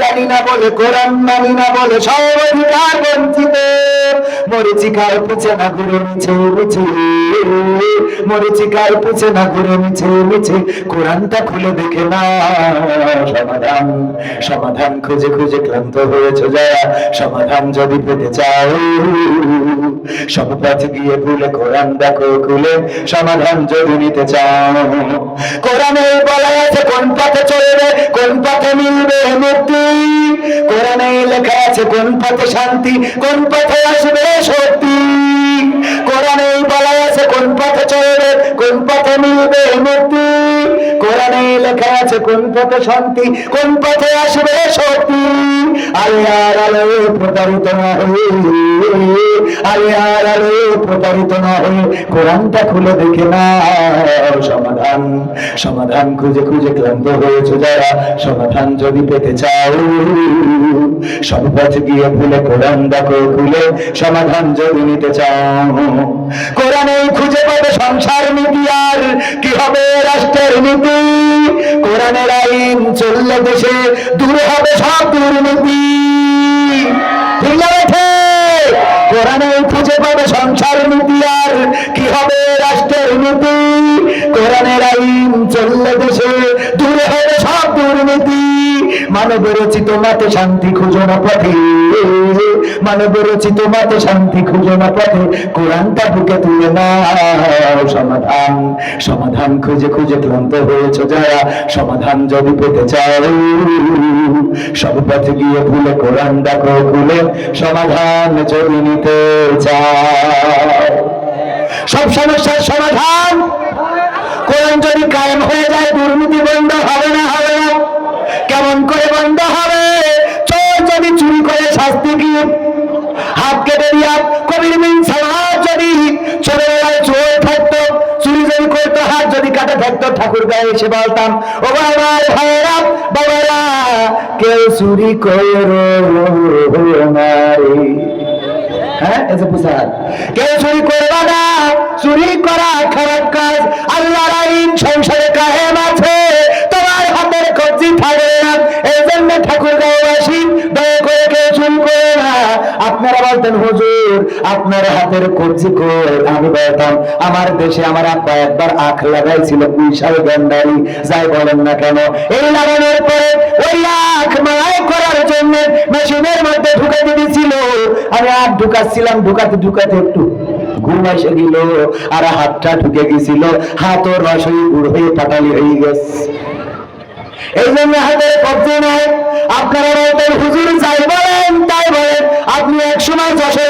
জানি না বলে, কোরআন মানি না বলে বঞ্চিত। মরিচিকার পুছে না ঘুরে মিছে মিছে। মরিচিকার পুছে না ঘুরে মিছে মিছে। কোরআনটা খুলে দেখে না সমাধান সমাধান খুঁজে খুঁজে ক্লান্ত হয়েছে যারা। সমাধান যদি পেতে চাও, সব পথ গিয়ে ভুলে কোরআন দেখো, খুলে সমাধান যদি নিতে চাও। কোরআনে বলা আছে, কোন পথে চলবে, কোন পথে মিলবে মুক্তি। কোরআনে লেখা আছে কোন পথে শান্তি কোন পথে আসবে শক্তি। কোরআনে বলা আছে, কোন পথে চলবে, কোন পথে মিলবে মুক্তি? কোরআনে লেখা আছে, কোন পথে শান্তি, কোন পথে আসবে শক্তি? আরে আর আলো প্রতারিত না হয়ে আরে আর আলো প্রতারিত না হয়ে কোরআনটা খুলে দেখে না সমাধান সমাধান খুঁজে খুঁজে ক্লান্ত হয়েছে যারা, সমাধান যদি পেতে চাও, সব পথ গিয়ে ভুলে কোরআন দেখো খুলে, সমাধান যদি নিতে চাও। কোরআনে খুঁজে পাবে সংসার নীতি আর কি হবে রাষ্ট্রের নীতি? কোরআনের আইন চললে দেশে দূর হবে সব দুর্নীতি। ঠিক না বেঠে? কোরআনে খুঁজে পাবে সংসার নীতি মানব রচিত মাতে শান্তি খুঁজো না পথে। মানব রচিত মাতে শান্তি খুঁজো না পথে। কোরআনটা বুকে তুলে না সমাধান। সমাধান খুঁজে খুঁজে ক্লান্ত হয়েছে যারা, সমাধান যদি পেতে চাও। সব পথে গিয়ে ভুলে কোরআন দেখো খুলে সমাধান যদি নিতে চাও। সব সমস্যার সমাধান। কোরআন যদি কায়েম হয়ে যায়, দুর্নীতি বন্ধ ঠাকুর গায়ে এসে বলতাম। ও বাবা ভাইরা বাবারা, কেউ চুরি হ্যাঁ কেউ চুরি করবা চুরি করা খারাপ কাজ। আল্লাহর সংসারে কায়েম আছে। আপনার হাতের কবজি কই? আমি বলতাম, আমার দেশে আমার আব্বা একবার আখ লাগাইছিল পুঁইশাল গন্ডারি যাই বলেন না কেন, এই লাগানোর পরে ওই আখ মারাই করার জন্য মেশিনের মধ্যে ঢুকে দিয়েছিল আমি আখ ঢুকাচ্ছিলাম, ঢুকাতে ঢুকাতে একটু ঘুম এসে গেল আর হাতটা ঢুকে গেছিল। হাত ও রসই গুড় হয়ে পাটালি হয়ে গেছে। এই জন্য হাতের কবজি নাই। আপনারা হুজুর যাই বলেন, তাই বলেন। আপনি এক সময় যশোরে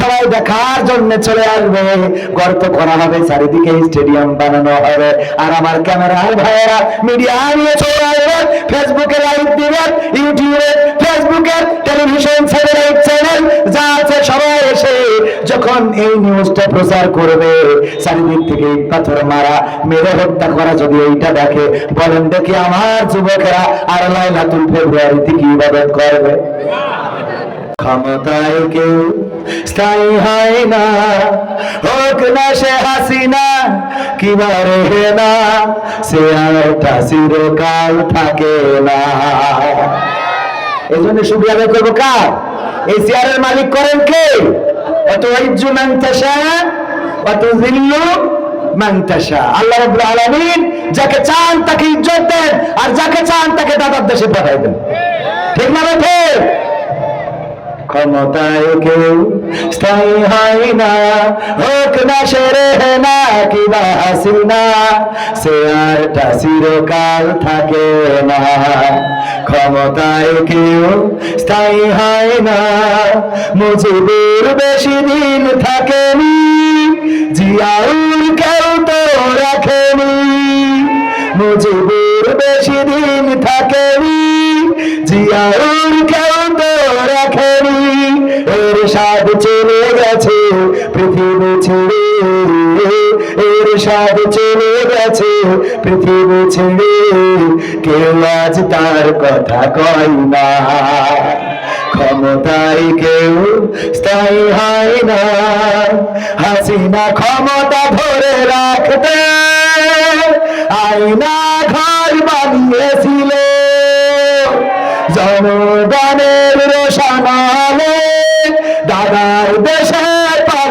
সবাই দেখার জন্য চলে আসবে। গর্ত করা হবে, চারিদিকে আর আমার ক্যামেরার মিডিয়া নিয়ে ফেসবুকে যা আছে সবাই এসে যখন এই নিউজটা প্রচার করবে, চারিদিক থেকে পাথর মারা, মেরে হত্যা করা যদি এইটা দেখে, বলেন দেখি আমার যুবকেরা আর লাইলাতুল ফেব্রুয়ারিতে কি ইবাদত করবে? ক্ষমতায় কেউ স্থায়ী হয় না। হোক না সে হাসিনা কিবারে হে না, সে আরটা চিরকাল থাকে না। এই জন্য সুবিধা করব কার? এই চেয়ারের মালিক করেন কে? অত ইজ্জু মাংতাসা অত জিল্লু মাংতাসা আল্লাহ রাব্বুল আলামিন যাকে চান তাকে ইজ্জত দেন, আর যাকে চান তাকে দাদার দেশে পাঠাই দেন। ঠিক না ঠিক। ক্ষমতায় কেউ স্থায়ী হয় না। হোক না সেরে না কিবা হাসিনা সে আরটা চিরকাল থাকে না। ক্ষমতায় কেউ স্থায়ী হয় না, মুজিবুর বেশি দিন থাকেনি জিয়াউর কেউ তো রাখেনি। মুজিবুর বেশি দিন থাকেনি জিয়াউর কেউ পৃথিবী ছেড়ে এর স্বাদ চলে গেছে। পৃথিবী ছেড়ে কেউ আজ তার কথা কয় না। ক্ষমতায় কেউ স্থায়ী হয় না। হাসিনা ক্ষমতা ধরে রাখতে আয়না ঘর বানিয়েছিল। জনগণের রোশনালে দাদার দেশে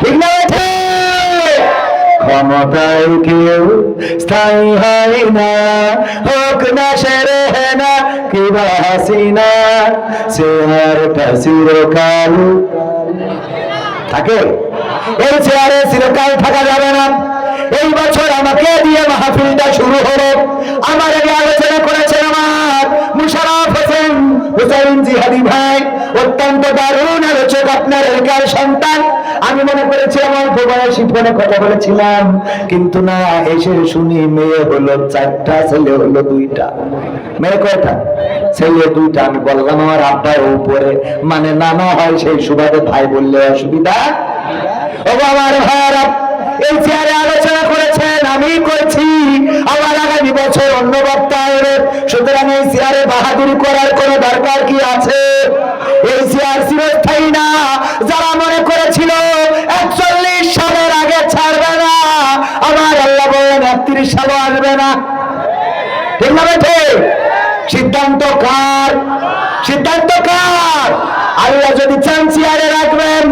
ঠিক না ক্ষমতায় কেউ স্থায়ী হয় না। হোক না সেরে না কিবা হাসিনা সে আর চিরকাল থাকে। এই চেয়ারে চিরকাল থাকা যাবে না। এই বছর আমাকে দিয়ে মাহফিলটা শুরু হলো। আমার আগে আলোচনা করেছেন আমার মুশারফ হোসেন, হুসাইন জিহাদি ভাই। অত্যন্ত দারুণ আলোচক আপনার এলাকার সন্তান। আমি মনে করেছিলাম অল্প বয়সী ফোনে কথা বলেছিলাম, কিন্তু না, এসে শুনি মেয়ে হলো চারটা, ছেলে হলো দুইটা। মেয়ে কয়টা? ছেলে দুইটা, আমি বললাম, আমার আব্বা উপরে। মানে নানা হয় সেই সুবাদে ভাই বললে অসুবিধা? ও আমার ভাইয়ারা, এই চেয়ারে আলোচনা করেছেন আমি করছি। আমার আগামী বছর অন্য বক্তা সুতরাং এই চেয়ারে বাহাদুরি করার কোন দরকার কি আছে? এই চিরস্থায়ী না। যারা মনে করেছিল একচল্লিশ সালের আগে ছাড়বে না, আমার আল্লাহ বলেন একত্রিশ সালও আসবে না। ঠিক না ঠিক? সিদ্ধান্ত কার? সিদ্ধান্ত কার? আল্লাহ যদি চান চেয়ারে রাখবেন,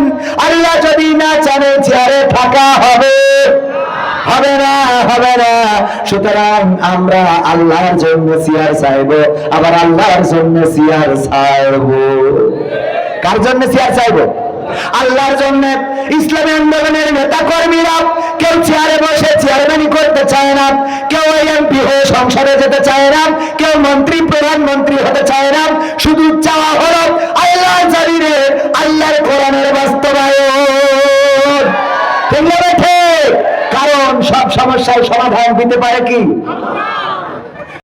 আল্লাহ যদি না চানে চেয়ারে থাকা হবে। হবে না হবে না। সুতরাং আমরা আল্লাহর জন্য চেয়ার চাইব, আবার আল্লাহর জন্য চেয়ার চাইব। কার জন্য চেয়ার চাইব? আল্লাহর জন্য। ইসলামী আন্দোলনের নেতা কর্মীরা কেউ চেয়ারে বসে চেয়ারম্যানই করতে চায় না, কেউ এমপি হয়ে সংসদে যেতে চায় না, কেউ মন্ত্রী, প্রধানমন্ত্রী হতে চায় না। শুধু চাওয়া হলো আল্লাহ জানিরে আল্লাহর কোরআনের সমস্যার সমাধান দিতে পারে কি?